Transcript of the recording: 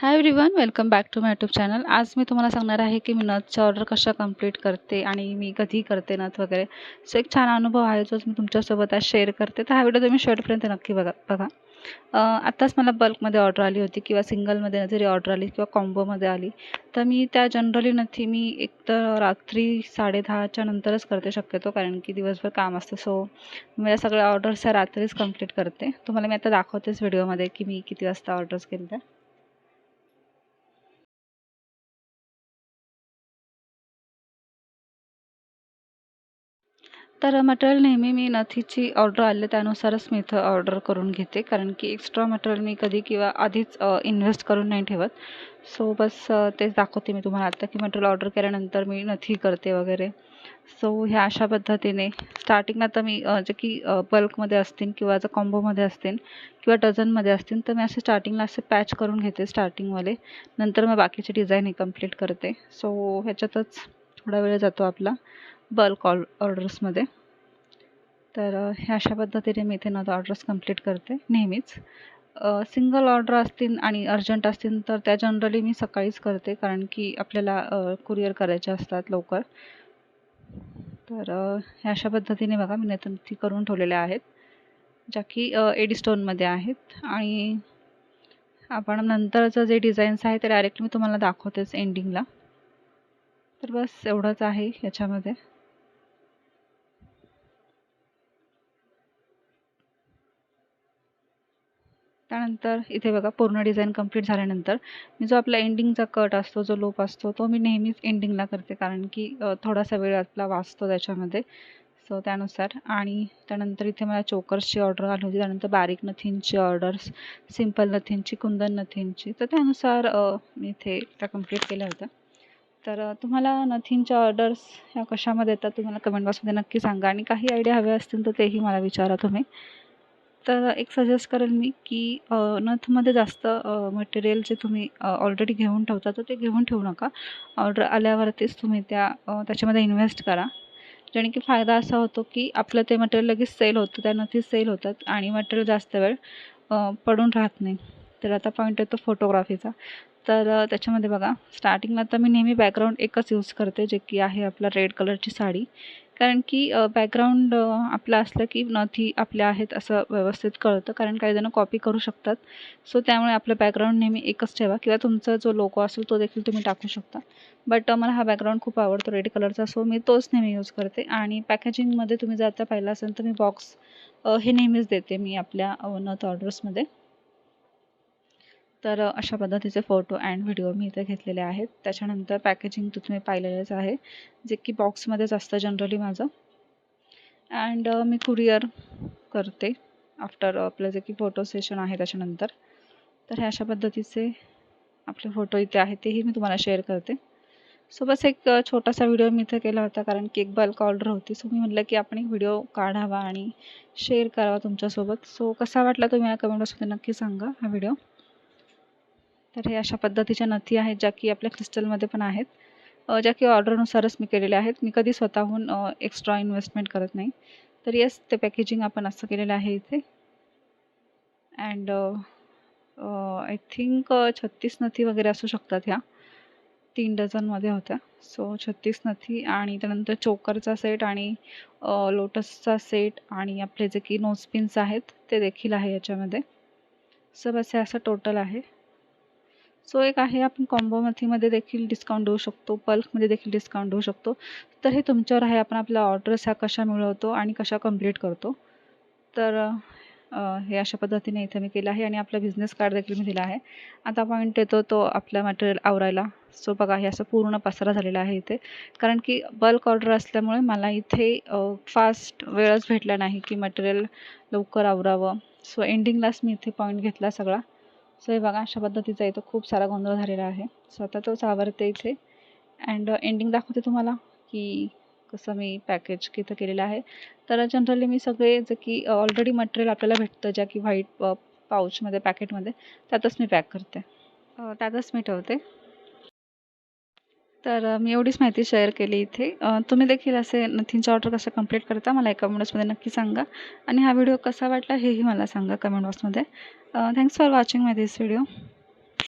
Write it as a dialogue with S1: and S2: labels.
S1: Hi everyone welcome back to my YouTube channel आज मी तुम्हाला सांगणार आहे की मी नथच्या ऑर्डर कशा कंप्लीट करते आणि मी कधी करते नथ वगैरे. सो एक छान अनुभव आहे जोच मी तुमच्यासोबत आज शेअर करते. तर हा व्हिडिओ तुम्ही शेवटपर्यंत नक्की बघा बघा. आत्ताच मला बल्कमध्ये ऑर्डर आली होती किंवा सिंगलमध्ये जरी ऑर्डर आली किंवा कॉम्बोमध्ये आली तर मी त्या जनरली नथी मी एक तर रात्री साडेदहाच्या नंतरच करते शक्यतो कारण की दिवसभर काम असतं. सो मला सगळ्या ऑर्डर्स ह्या रात्रीच कंप्लीट करते. तुम्हाला मी आता दाखवतेच व्हिडिओमध्ये की मी किती वाजता ऑर्डर्स केल्या तर मटेरियल नेहमी मी नथीची ऑर्डर आले त्यानुसारच मी इथं ऑर्डर करून घेते. कारण की एक्स्ट्रा मटेरियल मी कधी किंवा आधीच इन्व्हेस्ट करून नाही ठेवत. सो बस तेच दाखवते मी तुम्हाला आता की मटेरियल ऑर्डर केल्यानंतर मी नथी करते वगैरे. सो ह्या अशा पद्धतीने स्टार्टिंगला तर मी जे की बल्कमध्ये असतील किंवा जर कॉम्बोमध्ये असतील किंवा डझनमध्ये असतील तर मी असे स्टार्टिंगला असे पॅच करून घेते स्टार्टिंगवाले नंतर मग बाकीचे डिझाईन हे कंप्लीट करते. सो ह्याच्यातच थोडा वेळ जातो आपला बल्क ऑल ऑर्डर्समध्ये. तर ह्या अशा पद्धतीने मी इथे नथ ऑर्डर्स कंप्लीट करते नेहमीच. सिंगल ऑर्डर असतील आणि अर्जंट असतील तर त्या जनरली मी सकाळीच करते कारण की आपल्याला कुरिअर करायचे असतात लवकर. तर ह्या अशा पद्धतीने बघा मी ती करून ठेवलेल्या आहेत ज्या की एडी स्टोनमध्ये आहेत. आणि आपण नंतरचं जे डिझाईन्स आहे ते डायरेक्ट मी तुम्हाला दाखवतेच एंडिंगला तर बस एवढंच आहे याच्यामध्ये. त्यानंतर इथे बघा पूर्ण डिझाईन कंप्लीट झाल्यानंतर मी जो आपला एंडिंगचा कट असतो जो लोप असतो तो मी नेहमीच एंडिंगला करते. कारण की थोडासा वेळ आपला वाचतो त्याच्यामध्ये. सो त्यानुसार. आणि त्यानंतर इथे मला चोकर्सची ऑर्डर आली होती. त्यानंतर बारीक नथींची ऑर्डर्स सिंपल नथींची कुंदन नथींची. तर त्यानुसार मी इथे त्या कंप्लीट केल्या होत्या. तर तुम्हाला नथींच्या ऑर्डर्स ह्या कशामध्ये येतात तुम्हाला कमेंट बॉक्समध्ये नक्की सांगा. आणि काही आयडिया हव्या असतील तर तेही मला विचारा तुम्ही. तर एक सजेस्ट करेल मी की नथमध्ये जास्त मटेरियल जे तुम्ही ऑलरेडी घेऊन ठेवता तर ते घेऊन ठेवू नका. ऑर्डर आल्यावरतीच तुम्ही त्या त्याच्यामध्ये इन्व्हेस्ट करा. जेणे की फायदा असा होतो की आपलं ते मटेरियल लगेच सेल होतं त्या नथी सेल होतात आणि मटेरियल जास्त वेळ पडून राहत नाही. तर आता पॉईंट येतो फोटोग्राफीचा तर त्याच्यामध्ये बघा स्टार्टिंगला तर मी नेहमी बॅकग्राऊंड एकच यूज करते जे की आहे आपला रेड कलरची साडी. कारण की बॅकग्राऊंड आपलं असलं की नथी आपल्या आहेत असं व्यवस्थित कळतं. कारण काही जणं कॉपी करू शकतात. सो त्यामुळे आपलं बॅकग्राऊंड नेहमी एकच ठेवा. किंवा तुमचा जो लोगो असेल तो देखील तुम्ही टाकू शकता. बट मला हा बॅकग्राऊंड खूप आवडतो रेड कलरचा सो मी तोच नेहमी यूज करते. आणि पॅकेजिंगमध्ये तुम्ही जर आता पाहिलं असेल तर मी बॉक्स हे नेहमीच देते मी आपल्या नथ ऑर्डर्समध्ये तर अशा पद्धतीचे फोटो अँड व्हिडिओ मी इथे घेतलेले आहेत. त्याच्यानंतर पॅकेजिंग तर तुम्ही पाहिलेलंच आहे जे की बॉक्समध्येच असतं जनरली माझं. अँड मी कुरिअर करते आफ्टर आपलं जे की फोटो सेशन आहे त्याच्यानंतर. तर हे अशा पद्धतीचे आपले फोटो इथे आहेत तेही मी तुम्हाला शेअर करते. सो बस एक छोटासा व्हिडिओ मी इथे केला होता कारण की एक बल्क ऑर्डर होती. सो मी म्हटलं की आपण एक व्हिडिओ काढावा आणि शेअर करावा तुमच्यासोबत. सो कसा वाटला तुम्ही मला कमेंट बॉक्समध्ये नक्की सांगा हा व्हिडिओ. तर हे अशा पद्धतीच्या नथी आहेत ज्या की आपल्या क्रिस्टलमध्ये पण आहेत. ज्या की ऑर्डरनुसारच मी केलेल्या आहेत. मी कधी स्वतःहून एक्स्ट्रा इन्व्हेस्टमेंट करत नाही. तर येस ते पॅकेजिंग आपण असं केलेलं आहे इथे. अँड आय थिंक छत्तीस नथी वगैरे असू शकतात ह्या. तीन डझनमध्ये होत्या. सो छत्तीस नथी आणि त्यानंतर चोकरचा सेट आणि लोटसचा सेट आणि आपले जे की नोजपिन्स आहेत ते देखील आहे याच्यामध्ये. सब असे असं टोटल आहे. सो एक आहे आपण कॉम्बोमथीमध्ये देखील डिस्काउंट देऊ शकतो. बल्कमध्ये देखील डिस्काउंट देऊ शकतो. तर हे तुमच्यावर आहे. आपण आपल्या ऑर्डर्स ह्या कशा मिळवतो आणि कशा कंप्लीट करतो. तर हे अशा पद्धतीने इथे मी केलं आहे आणि आपला बिझनेस कार्ड देखील मी दिला आहे. आता पॉईंट येतो तो आपला मटेरियल आवरायला. सो बघा हे असं पूर्ण पसारा झालेला आहे इथे. कारण की बल्क ऑर्डर असल्यामुळे मला इथे फास्ट वेळच भेटला नाही की मटेरियल लवकर आवरावं. सो एंडिंगलाच मी इथे पॉईंट घेतला सगळा. सो हे बघा अशा पद्धतीचा इथं खूप सारा गोंधळ झालेला आहे. सो आता तोच आवरते इथे. अँड एंडिंग uh, दाखवते तुम्हाला की कसं मी पॅकेज किती केलेलं आहे. तर uh, जनरली मी सगळे जे की uh, ऑलरेडी मटेरियल आपल्याला भेटतं ज्या की व्हाईट पाऊचमध्ये पॅकेटमध्ये त्यातच मी पॅक करते. त्यातच मी ठेवते. तर मी एवढीच माहिती शेअर केली इथे. तुम्ही देखील असे नथींचे ऑर्डर कसं कंप्लीट करता मला एका कमेंट्समध्ये नक्की सांगा. आणि हा व्हिडिओ कसा वाटला हेही मला सांगा कमेंट बॉक्समध्ये thanks for watching my this video